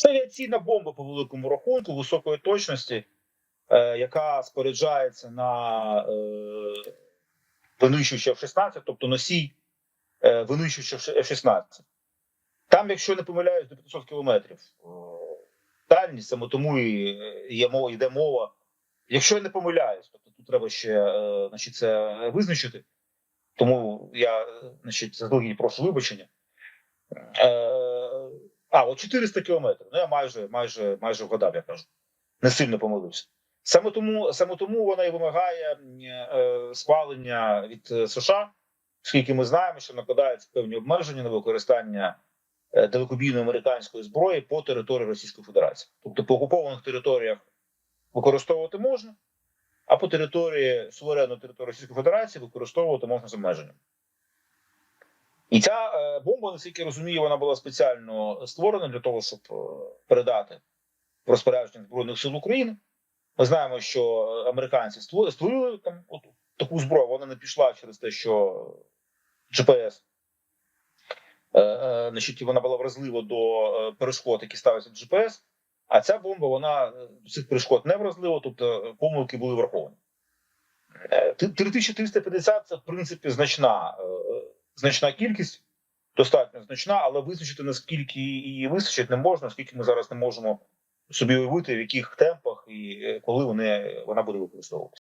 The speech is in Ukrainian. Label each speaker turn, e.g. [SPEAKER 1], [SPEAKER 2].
[SPEAKER 1] Це авіаційна бомба по великому рахунку високої точності, е, яка споряджається на е, винищувача F-16, тобто носій е, винищувача F-16. Там, якщо не помиляюсь, до 500 кілометрів е, дальність, саме тому і е, є мова, йде мова. Якщо я не помиляюсь, тобто тут треба ще е, значить, це визначити. Тому я е, значить, заздалегідь прошу вибачення. Е, а, от 400 кілометрів. Ну я майже, майже, майже вгадав, я кажу. Не сильно помилився. Саме тому, саме тому вона і вимагає е, схвалення від е, США, оскільки ми знаємо, що накладаються певні обмеження на використання е, далекобійної американської зброї по території Російської Федерації. Тобто по окупованих територіях використовувати можна, а по території суверенної території Російської Федерації використовувати можна з обмеженням. І ця е, бомба, наскільки я розумію, вона була спеціально створена для того, щоб е, передати розпорядження Збройних сил України. Ми знаємо, що американці створили там от таку зброю, вона не пішла через те, що GPS, е, значить, вона була вразлива до перешкод, які ставляться в GPS, а ця бомба вона до цих перешкод не вразлива, тобто помилки були враховані. Е, ти- 3350 це в принципі значна, значна кількість, достатньо значна, але визначити наскільки її вистачить не можна, оскільки ми зараз не можемо собі уявити, в яких темпах і е, коли вони, вона буде використовуватися.